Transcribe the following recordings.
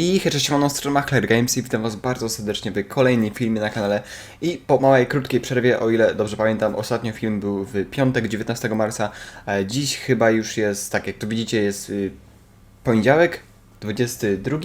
I cześć, mam strona Machler Games i witam was bardzo serdecznie w kolejnym filmie na kanale. I po małej, krótkiej przerwie, o ile dobrze pamiętam, ostatnio film był w piątek, 19 marca, a dziś chyba już jest, tak jak tu widzicie, jest y, poniedziałek, 22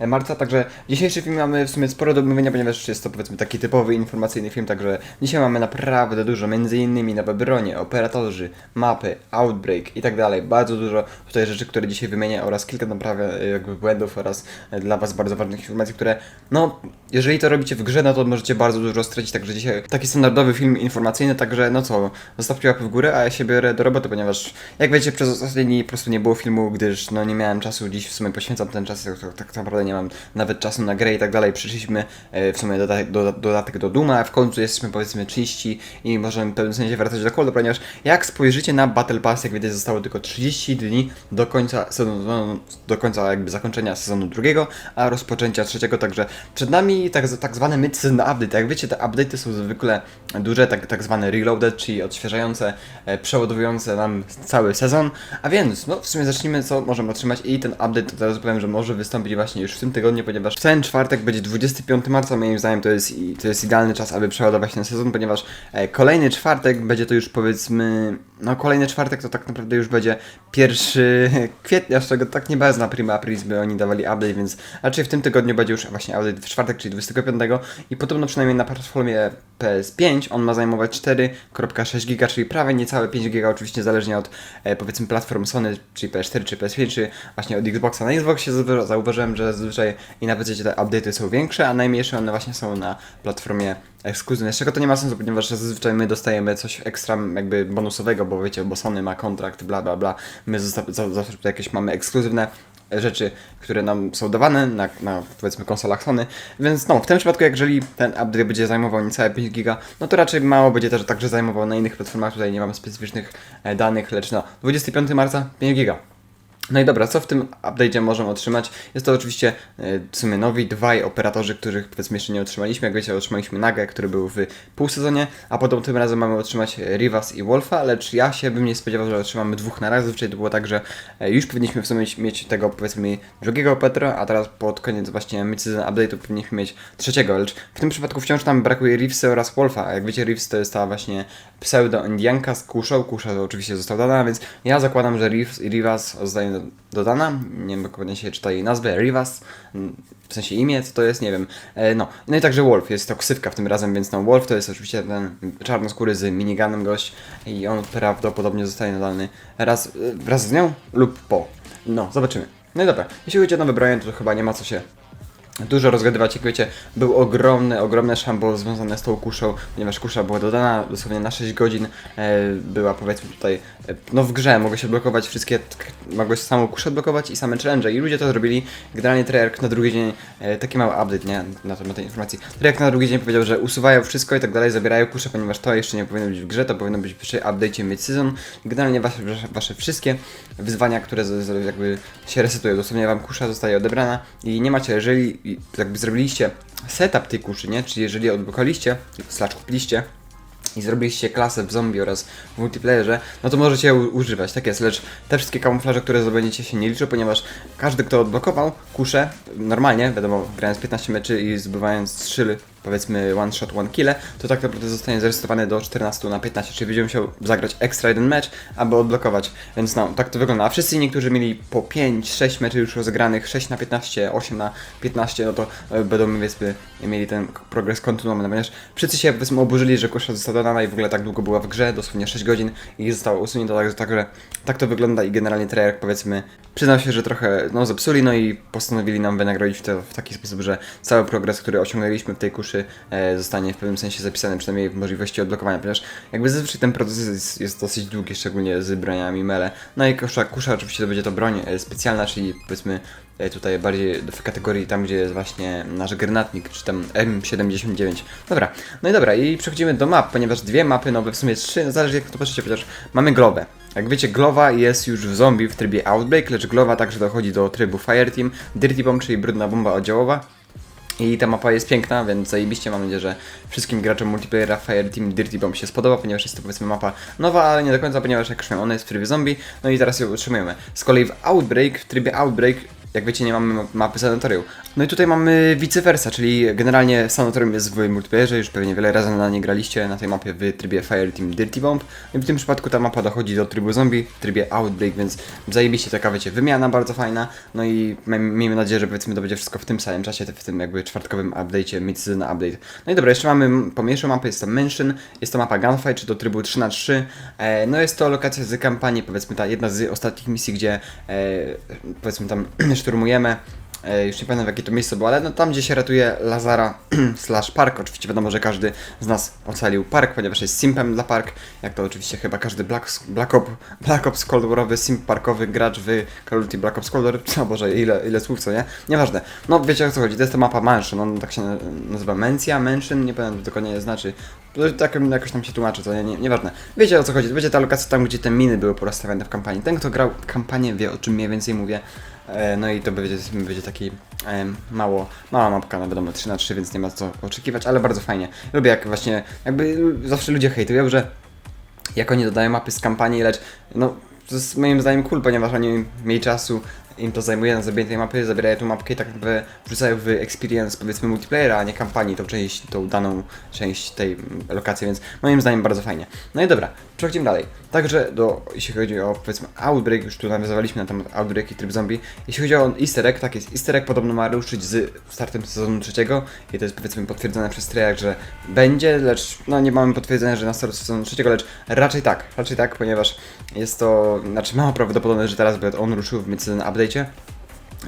marca, także w dzisiejszym filmie mamy w sumie sporo do omówienia, ponieważ jest to powiedzmy taki typowy informacyjny film, także dzisiaj mamy naprawdę dużo, między innymi nowe bronie, operatorzy, mapy, outbreak i tak dalej, bardzo dużo tutaj rzeczy, które dzisiaj wymienię oraz kilka naprawdę y, jakby błędów oraz y, dla was bardzo ważnych informacji, które no, jeżeli to robicie w grze, no to możecie bardzo dużo stracić, także dzisiaj taki standardowy film informacyjny, także no co, zostawcie łapy w górę, a ja się biorę do roboty, ponieważ jak wiecie, przez ostatnie dni po prostu nie było filmu, gdyż no nie miałem czasu, dziś w sumie poświęcam ten czas, tak, tak naprawdę nie mam nawet czasu na grę i tak dalej. Przyszliśmy e, w sumie dodatek do, dodatek do Duma, w końcu jesteśmy powiedzmy 30 i możemy w pewnym sensie wracać do kodu, ponieważ jak spojrzycie na Battle Pass, jak widać zostało tylko 30 dni do końca sezonu, do końca jakby zakończenia sezonu drugiego, a rozpoczęcia trzeciego, także przed nami tak, tak zwany mid-season update. Jak wiecie, te update'y są zwykle duże, tak, tak zwane reloaded, czyli odświeżające, e, przeładowujące nam cały sezon, a więc no w sumie zacznijmy co możemy otrzymać i ten update to teraz powiem, że może wystąpić właśnie już w tym tygodniu, ponieważ w ten czwartek będzie 25 marca, moim zdaniem to jest, to jest idealny czas, aby przeładować ten sezon, ponieważ e, kolejny czwartek będzie to już powiedzmy, no kolejny czwartek to tak naprawdę już będzie 1 kwietnia, z czego tak nie bardzo na Prima Aprilis by oni dawali update, więc raczej w tym tygodniu będzie już właśnie update w czwartek, czyli 25 i podobno przynajmniej na platformie PS5 on ma zajmować 4,6 giga, czyli prawie niecałe 5 giga, oczywiście zależnie od e, powiedzmy platform Sony, czyli PS4 czy PS5, czy właśnie od Xboxa. Na Xboxie zauwa- zauważyłem, że zazwyczaj i na PC te update'y są większe, a najmniejsze one właśnie są na platformie ekskluzywnej. Z czego to nie ma sensu, ponieważ zazwyczaj my dostajemy coś ekstra jakby bonusowego, bo wiecie, bo Sony ma kontrakt, bla bla bla. My zawsze jakieś mamy ekskluzywne rzeczy, które nam są dawane na, na powiedzmy konsolach Sony, więc no, w tym przypadku jeżeli ten update będzie zajmował niecałe 5 giga, no to raczej mało będzie też także zajmował na innych platformach, tutaj nie mamy specyficznych e, danych, lecz no, 25 marca 5 giga. No i dobra, co w tym update'cie możemy otrzymać? Jest to oczywiście e, w sumie nowi dwaj operatorzy, których powiedzmy jeszcze nie otrzymaliśmy. Jak wiecie, otrzymaliśmy Nagę, który był w półsezonie, a potem tym razem mamy otrzymać e, Rivas i Wolfa, lecz ja się bym nie spodziewał, że otrzymamy dwóch na raz. Zazwyczaj to było tak, że e, już powinniśmy w sumie mieć- tego powiedzmy drugiego operatora, a teraz pod koniec właśnie mid-season update'u powinniśmy mieć trzeciego, lecz w tym przypadku wciąż nam brakuje Reevesa oraz Wolfa. A jak wiecie, Reeves to jest ta właśnie pseudo-Indianka z kuszą. Kusza to oczywiście została dana, więc ja zakładam, że Reeves i Rivas zostanie do- dodana. Nie wiem, dokładnie się czyta jej nazwę. Rivas, mm, w sensie imię, co to jest, nie wiem. E, no. no i także Wolf, jest to ksywka w tym razem, więc no Wolf to jest oczywiście ten czarnoskóry z miniganem gość i on prawdopodobnie zostanie dodany raz, e, wraz z nią lub po. No, zobaczymy. No i dobra, jeśli chodzi o nowe bronie, to chyba nie ma co się dużo rozgadywać, jak wiecie, był ogromny, ogromne szambo związane z tą kuszą, ponieważ kusza była dodana dosłownie na 6 godzin, e, była powiedzmy tutaj, e, no w grze mogły się blokować wszystkie, t- mogłeś samą kuszę blokować i same challenge i ludzie to zrobili, generalnie Treyarch na drugi dzień, e, taki mały update, nie, na temat tej informacji, Treyarch na drugi dzień powiedział, że usuwają wszystko i tak dalej, zabierają kuszę, ponieważ to jeszcze nie powinno być w grze, to powinno być przy update'cie mid-season, generalnie wasze, wasze, wszystkie wyzwania, które z, z, jakby się resetują, dosłownie wam kusza zostaje odebrana i nie macie, jeżeli jakby zrobiliście setup tej kuszy, nie? Czyli jeżeli odblokowaliście, slash kupiliście i zrobiliście klasę w zombie oraz w multiplayerze, no to możecie używać, tak jest, lecz te wszystkie kamuflaże, które zdobędziecie się nie liczą, ponieważ każdy, kto odblokował kuszę, normalnie, wiadomo, grając 15 meczy i zdobywając 3 powiedzmy one shot, one kill, to tak naprawdę zostanie zresetowany do 14 na 15, czyli będzie musiał zagrać ekstra jeden mecz, aby odblokować, więc no, tak to wygląda. A wszyscy inni, którzy mieli po 5, 6 meczy już rozegranych, 6 na 15, 8 na 15, no to e, będą powiedzmy mieli ten progres kontynuowany, ponieważ wszyscy się powiedzmy oburzyli, że kusza została dodana i w ogóle tak długo była w grze, dosłownie 6 godzin i została usunięta, także tak, tak to wygląda i generalnie Treyarch powiedzmy przyznał się, że trochę no zepsuli, no i postanowili nam wynagrodzić to w taki sposób, że cały progres, który osiągnęliśmy w tej kuszy e, zostanie w pewnym sensie zapisany, przynajmniej w możliwości odblokowania, ponieważ jakby zazwyczaj ten proces jest, jest dosyć długi, szczególnie z broniami mele. No i kusza, kusza oczywiście to będzie to broń e, specjalna, czyli powiedzmy e, tutaj bardziej w kategorii tam, gdzie jest właśnie nasz granatnik, czy tam M79. Dobra, no i dobra, i przechodzimy do map, ponieważ dwie mapy nowe, w sumie trzy, no zależy jak to patrzycie, chociaż mamy glowę. Jak wiecie, Glowa jest już w zombie w trybie Outbreak, lecz Glowa także dochodzi do trybu Fireteam, Dirty Bomb, czyli brudna bomba oddziałowa. I ta mapa jest piękna, więc zajebiście mam nadzieję, że wszystkim graczom multiplayera Fireteam Dirty Bomb się spodoba, ponieważ jest to powiedzmy mapa nowa, ale nie do końca, ponieważ jak już wiem, ona jest w trybie zombie, no i teraz ją utrzymujemy. Z kolei w Outbreak, w trybie Outbreak jak wiecie, nie mamy ma- mapy sanatorium. No i tutaj mamy vice versa, czyli generalnie sanatorium jest w multiplayerze, już pewnie wiele razy na nie graliście, na tej mapie w trybie Fireteam Dirty Bomb. I w tym przypadku ta mapa dochodzi do trybu zombie, w trybie Outbreak, więc zajebiście taka, wiecie, wymiana bardzo fajna. No i miejmy nadzieję, że powiedzmy to będzie wszystko w tym samym czasie, w tym jakby czwartkowym update'cie, mid-season update. No i dobra, jeszcze mamy pomniejszą mapę, jest to Mansion, jest to mapa Gunfight, czy do trybu 3 na 3 e, No jest to lokacja z kampanii, powiedzmy ta jedna z ostatnich misji, gdzie e, powiedzmy tam szturmujemy. E, już nie pamiętam jakie to miejsce było, ale no tam gdzie się ratuje Lazara slash Park. Oczywiście wiadomo, że każdy z nas ocalił Park, ponieważ jest simpem dla Park. Jak to oczywiście chyba każdy Black, Black, Op, Black Ops Cold Warowy simp parkowy gracz w Call of Duty Black Ops Cold War. O Boże, ile, ile słów, co nie? Nieważne. No wiecie o co chodzi, to jest to mapa Mansion, on tak się na- nazywa Mencja, Mansion, nie pamiętam dokładnie nie znaczy. Tak jakoś tam się tłumaczy, to nie, nie, nieważne. Wiecie o co chodzi, to będzie ta lokacja tam, gdzie te miny były porozstawiane w kampanii. Ten, kto grał kampanię, wie o czym mniej więcej mówię. E, No i to będzie, będzie taki mało, mała mapka, no wiadomo, 3 na 3 więc nie ma co oczekiwać, ale bardzo fajnie. Lubię jak właśnie, jakby zawsze ludzie hejtują, że jak oni dodają mapy z kampanii, lecz no to jest moim zdaniem cool, ponieważ oni mieli czasu, im to zajmuje na zrobienie tej mapy, zabierają tą mapkę i tak jakby wrzucają w experience powiedzmy multiplayera, a nie kampanii, tą część, tą daną część tej lokacji, więc moim zdaniem bardzo fajnie. No i dobra, przechodzimy dalej. Także do, jeśli chodzi o powiedzmy Outbreak, już tu nawiązywaliśmy na temat Outbreak i tryb zombie. Jeśli chodzi o easter egg, tak jest, easter egg podobno ma ruszyć z startem sezonu trzeciego i to jest powiedzmy potwierdzone przez Treyarch, że będzie, lecz no nie mamy potwierdzenia, że na start sezonu trzeciego, lecz raczej tak, raczej tak, ponieważ jest to, znaczy mało prawdopodobne, że teraz by on ruszył w mid-season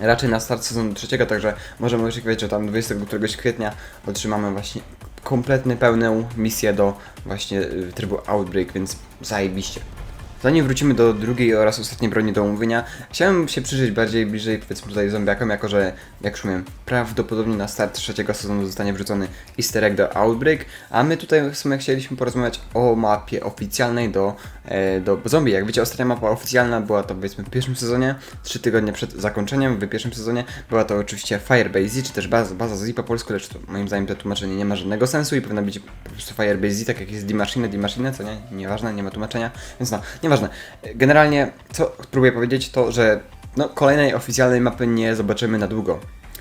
Raczej na start sezonu trzeciego, także możemy oczekiwać, że tam 20 któregoś kwietnia otrzymamy właśnie kompletny, pełną misję do właśnie y, trybu Outbreak, więc zajebiście. Zanim wrócimy do drugiej oraz ostatniej broni do omówienia, chciałem się przyjrzeć bardziej bliżej powiedzmy tutaj zombiakom, jako że jak już mówiłem, prawdopodobnie na start trzeciego sezonu zostanie wrzucony easter egg do Outbreak, a my tutaj w sumie chcieliśmy porozmawiać o mapie oficjalnej do, e, do zombie. Jak wiecie, ostatnia mapa oficjalna była to powiedzmy w pierwszym sezonie, trzy tygodnie przed zakończeniem, w pierwszym sezonie była to oczywiście Firebase, czy też baza, baza z po polsku, lecz to, moim zdaniem to tłumaczenie nie ma żadnego sensu i powinna być po prostu Firebase, tak jak jest D-Machine, D-Machine, co nie? Nieważne, nie ma tłumaczenia, więc no, nieważne. Generalnie, co próbuję powiedzieć, to, że no, kolejnej oficjalnej mapy nie zobaczymy na długo.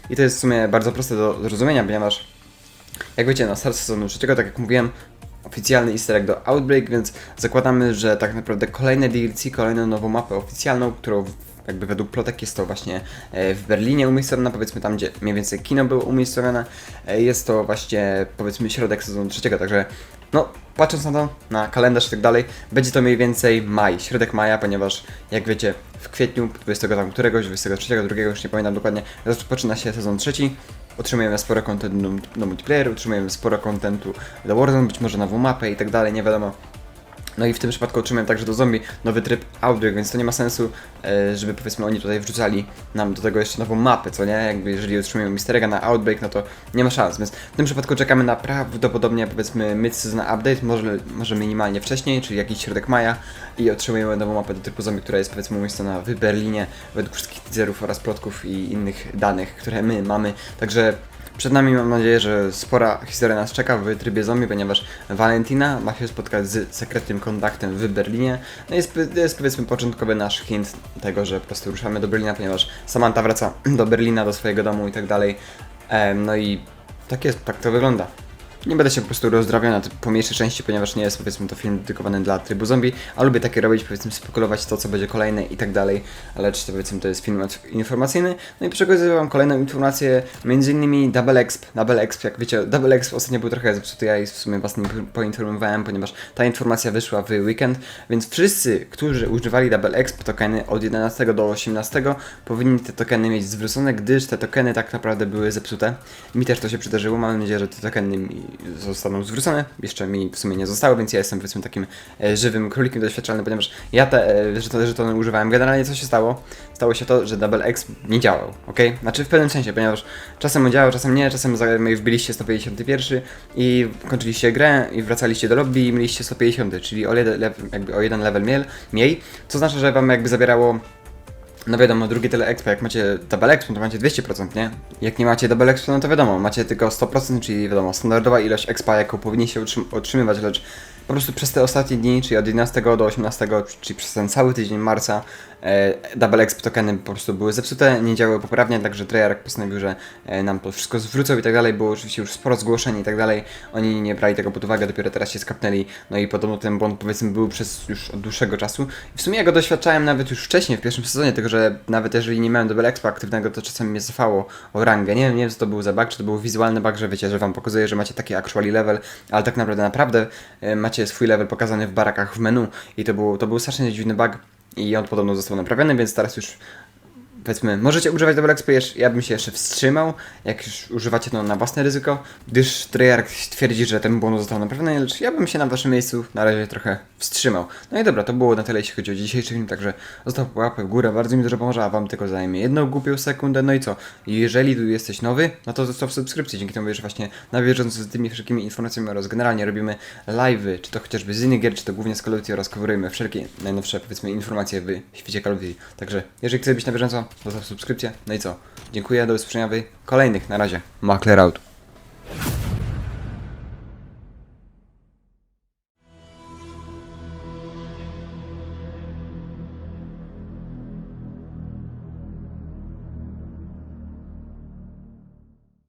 I to jest w sumie bardzo proste do zrozumienia, ponieważ jak wiecie, na start sezonu trzeciego, tak jak mówiłem, oficjalny easter egg do Outbreak, więc zakładamy, że tak naprawdę kolejne DLC, kolejną nową mapę oficjalną, którą jakby według plotek jest to właśnie e, w Berlinie umiejscowiona, powiedzmy tam, gdzie mniej więcej kino było umiejscowione. E, Jest to właśnie powiedzmy środek sezonu trzeciego, także no, patrząc na to, na kalendarz i tak dalej, będzie to mniej więcej maj, środek maja, ponieważ jak wiecie, w kwietniu 20 tam któregoś, 23, drugiego, już nie pamiętam dokładnie, rozpoczyna się sezon trzeci. Otrzymujemy sporo kontentu do multiplayeru, otrzymujemy sporo kontentu do Warzone, być może nową mapę i tak dalej, nie wiadomo. No i w tym przypadku otrzymujemy także do zombie nowy tryb Outbreak, więc to nie ma sensu, e, żeby powiedzmy oni tutaj wrzucali nam do tego jeszcze nową mapę, co nie? Jakby jeżeli otrzymujemy Mister Egga na Outbreak, no to nie ma szans, więc w tym przypadku czekamy na prawdopodobnie powiedzmy mid-season update, może, może minimalnie wcześniej, czyli jakiś środek maja i otrzymujemy nową mapę do typu zombie, która jest powiedzmy umiejscowiona w Berlinie według wszystkich teaserów oraz plotków i innych danych, które my mamy, także przed nami mam nadzieję, że spora historia nas czeka w trybie zombie, ponieważ Valentina ma się spotkać z sekretnym kontaktem w Berlinie. No jest, to jest powiedzmy początkowy nasz hint tego, że po prostu ruszamy do Berlina, ponieważ Samantha wraca do Berlina, do swojego domu i tak dalej. No i tak jest, tak to wygląda. Nie będę się po prostu rozdrabiał na te pomniejsze części, ponieważ nie jest powiedzmy to film dedykowany dla trybu zombie, a lubię takie robić, powiedzmy spekulować to, co będzie kolejne i tak dalej, ale czy to powiedzmy to jest film informacyjny. No i przekazuję wam kolejną informację, między innymi Double Exp, Double Exp, jak wiecie, Double Exp ostatnio był trochę zepsuty, ja i w sumie was nie poinformowałem, ponieważ ta informacja wyszła w weekend, więc wszyscy, którzy używali Double Exp tokeny od 11 do 18 powinni te tokeny mieć zwrócone, gdyż te tokeny tak naprawdę były zepsute. Mi też to się przydarzyło, mam nadzieję, że te tokeny mi zostaną zwrócone. Jeszcze mi w sumie nie zostały, więc ja jestem powiedzmy takim e, żywym królikiem doświadczalnym, ponieważ ja te żetony, żetony używałem. Generalnie co się stało? Stało się to, że Double X nie działał, ok? Znaczy w pewnym sensie, ponieważ czasem on działał, czasem nie, czasem za- wbiliście 151 i kończyliście grę i wracaliście do lobby i mieliście 150, czyli o jeden, jakby o jeden level mniej, co znaczy, że wam jakby zabierało no wiadomo, drugie tyle expa, jak macie double exp, no to macie 200%, nie? Jak nie macie double exp, no to wiadomo, macie tylko 100%, czyli wiadomo, standardowa ilość expa, jaką powinniście otrzymywać, lecz po prostu przez te ostatnie dni, czyli od 11 do 18, czyli przez ten cały tydzień marca, Double Exp tokeny po prostu były zepsute, nie działały poprawnie, także Treyarch postanowił, że e, nam to wszystko zwrócą i tak dalej, było oczywiście już sporo zgłoszeń i tak dalej, oni nie brali tego pod uwagę, dopiero teraz się skapnęli, no i podobno ten błąd powiedzmy był przez już od dłuższego czasu. W sumie ja go doświadczałem nawet już wcześniej, w pierwszym sezonie, tego, że nawet jeżeli nie miałem Double Expa aktywnego, to czasami mnie cofało o rangę, nie wiem, nie wiem co to był za bug, czy to był wizualny bug, że wiecie, że wam pokazuje, że macie taki actually level, ale tak naprawdę naprawdę e, macie swój level pokazany w barakach w menu i to był, to był strasznie dziwny bug i on podobno został naprawiony, więc teraz już powiedzmy, możecie używać Double XP, ja bym się jeszcze wstrzymał, jak już używacie to na własne ryzyko, gdyż Treyarch twierdzi, że ten błąd został naprawiony, lecz ja bym się na waszym miejscu na razie trochę wstrzymał. No i dobra, to było na tyle, jeśli chodzi o dzisiejszy film, także zostaw łapę w górę, bardzo mi dużo pomoże, a wam tylko zajmie jedną głupią sekundę, no i co? Jeżeli tu jesteś nowy, no to zostaw subskrypcję, dzięki temu będziesz właśnie na bieżąco z tymi wszystkimi informacjami oraz generalnie robimy live'y, czy to chociażby z innych gier, czy to głównie z Call of Duty oraz coverujemy wszelkie najnowsze, powiedzmy, informacje w świecie Call of Duty. Także, jeżeli chcesz być na bieżąco, zostaw subskrypcję, no i co? Dziękuję, do usłyszenia w kolejnych, na razie, Makler out.